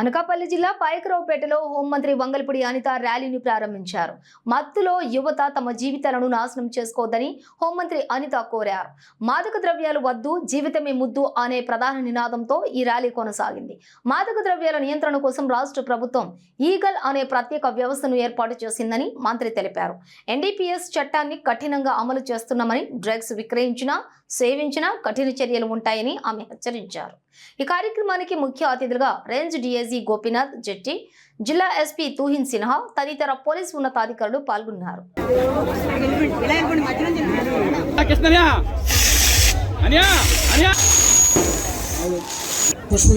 అనకాపల్లి జిల్లా పాయకరావుపేటలో హోంమంత్రి వంగల్పూడి అనిత ర్యాలీని ప్రారంభించారు. మత్తులో యువత తమ జీవితాలను నాశనం చేసుకోవద్దని హోంమంత్రి అనిత కోరారు. మాదక ద్రవ్యాలు వద్దు జీవితమే ముద్దు అనే ప్రధాన నినాదంతో ఈ ర్యాలీ కొనసాగింది. మాదక ద్రవ్యాల నియంత్రణ కోసం రాష్ట్ర ప్రభుత్వం ఈగల్ అనే ప్రత్యేక వ్యవస్థను ఏర్పాటు చేసిందని మంత్రి తెలిపారు. ఎన్డీపీఎస్ చట్టాన్ని కఠినంగా అమలు చేస్తున్నామని డ్రగ్స్ విక్రయించినా సేవించినా కఠిన చర్యలు ఉంటాయని ఆమె హెచ్చరించారు. ఈ కార్యక్రమానికి ముఖ్య అతిథులుగా రేంజ్ డీఐజీ గోపీనాథ్ జెట్టి జిల్లా ఎస్పీ తూహిన్ సిన్హా తదితర పోలీస్ ఉన్నతాధికారులు పాల్గొన్నారు. కృష్ణ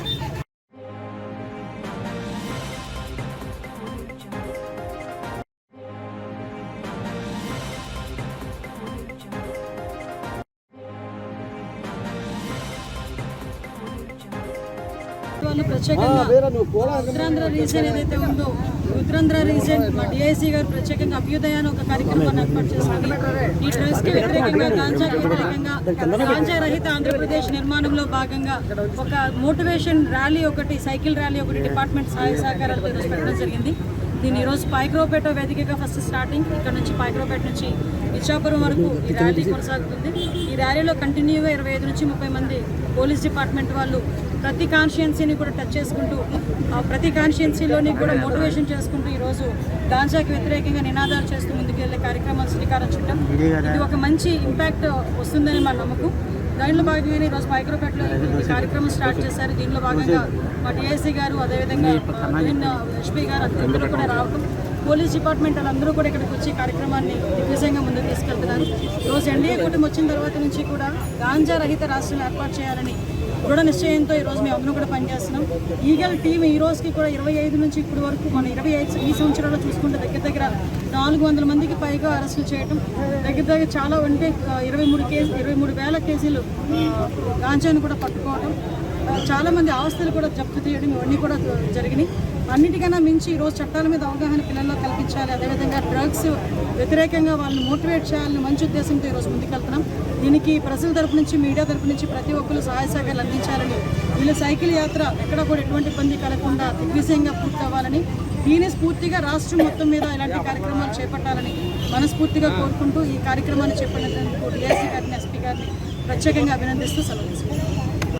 వాళ్ళు ప్రత్యేకంగా ఉత్తరాంధ్ర రీజన్ ఏదైతే ఉందో ఉత్తరాంధ్ర రీజన్ మా డిఐసి గారు ప్రత్యేకంగా అభ్యుదయాన్ని ఒక కార్యక్రమాన్ని ఏర్పాటు చేసింది ఈ డ్రగ్స్కి వ్యతిరేకంగా గాంజాకి వ్యతిరేకంగా గాంజా రహిత ఆంధ్రప్రదేశ్ నిర్మాణంలో భాగంగా ఒక మోటివేషన్ ర్యాలీ ఒకటి సైకిల్ ర్యాలీ ఒకటి డిపార్ట్మెంట్ సహాయ సహకారాలతో పెట్టడం జరిగింది. దీన్ని ఈరోజు పాయక్రోపేట వేదికగా ఫస్ట్ స్టార్టింగ్ ఇక్కడ నుంచి పాయక్రోపేట నుంచి ఇచ్చాపురం వరకు ఈ ర్యాలీ కొనసాగుతుంది. ఈ ర్యాలీలో కంటిన్యూగా ఇరవై ఐదు నుంచి ముప్పై మంది పోలీస్ డిపార్ట్మెంట్ వాళ్ళు ప్రతి కాన్స్టిట్యున్సీని కూడా టచ్ చేసుకుంటూ ఆ ప్రతి కాన్స్టిట్యున్సీలోని కూడా మోటివేషన్ చేసుకుంటూ ఈరోజు గాంజాకి వ్యతిరేకంగా నినాదాలు చేస్తూ ముందుకెళ్ళే కార్యక్రమాలు శ్రీకారం చుట్టాం. ఇది ఒక మంచి ఇంపాక్ట్ వస్తుందని మా నమ్మకం. దానిలో భాగంగానే ఈరోజు మైక్రోపేటలో ఈ కార్యక్రమం స్టార్ట్ చేశారు. దీనిలో భాగంగా మా డిఐసీ గారు అదేవిధంగా ఎస్పీ గారు అందరూ కూడా రావడం పోలీస్ డిపార్ట్మెంట్ వాళ్ళందరూ కూడా ఇక్కడికి వచ్చి కార్యక్రమాన్ని దిగ్విజయంగా ముందుకు తీసుకెళ్తున్నారు. ఈరోజు ఎన్డీఏ కూటమి వచ్చిన తర్వాత నుంచి కూడా గాంజా రహిత రాష్ట్రం ఏర్పాటు చేయాలని దృఢ నిశ్చయంతో ఈరోజు మేము అందరం కూడా పనిచేస్తున్నాం. ఈగల్ టీం ఈ రోజుకి కూడా ఇరవై ఐదు నుంచి ఇప్పటి వరకు మన ఇరవై ఐదు ఈ సంవత్సరాల్లో చూసుకుంటే దగ్గర దగ్గర నాలుగు వందల మందికి పైగా అరెస్టులు చేయడం దగ్గర దగ్గర చాలా అంటే ఇరవై మూడు కేసు ఇరవై మూడు వేల కేజీలు గాంజాను కూడా పట్టుకోవడం చాలామంది ఆస్తులు కూడా జప్తు చేయడం ఇవన్నీ కూడా జరిగినాయి. అన్నిటికన్నా మించి ఈరోజు చట్టాల మీద అవగాహన పిల్లల్లో కల్పించాలి. అదేవిధంగా డ్రగ్స్ వ్యతిరేకంగా వాళ్ళని మోటివేట్ చేయాలని మంచి ఉద్దేశంతో ఈరోజు ముందుకెళ్తున్నాం. దీనికి ప్రజల తరపు నుంచి మీడియా తరపు నుంచి ప్రతి ఒక్కరు సహాయ సహకారాలు అందించాలని వీళ్ళ సైకిల్ యాత్ర ఎక్కడ కూడా ఎటువంటి ఇబ్బంది కలగకుండా దిగ్విజయంగా పూర్తవ్వాలని దీని స్ఫూర్తిగా రాష్ట్రం మొత్తం మీద ఇలాంటి కార్యక్రమాలు చేపట్టాలని మనస్ఫూర్తిగా కోరుకుంటూ ఈ కార్యక్రమాన్ని చేపట్టినందుకు డిఎస్సీ గారిని ఎస్పీ గారిని ప్రత్యేకంగా అభినందిస్తూ సెలవు తీసుకుంటాం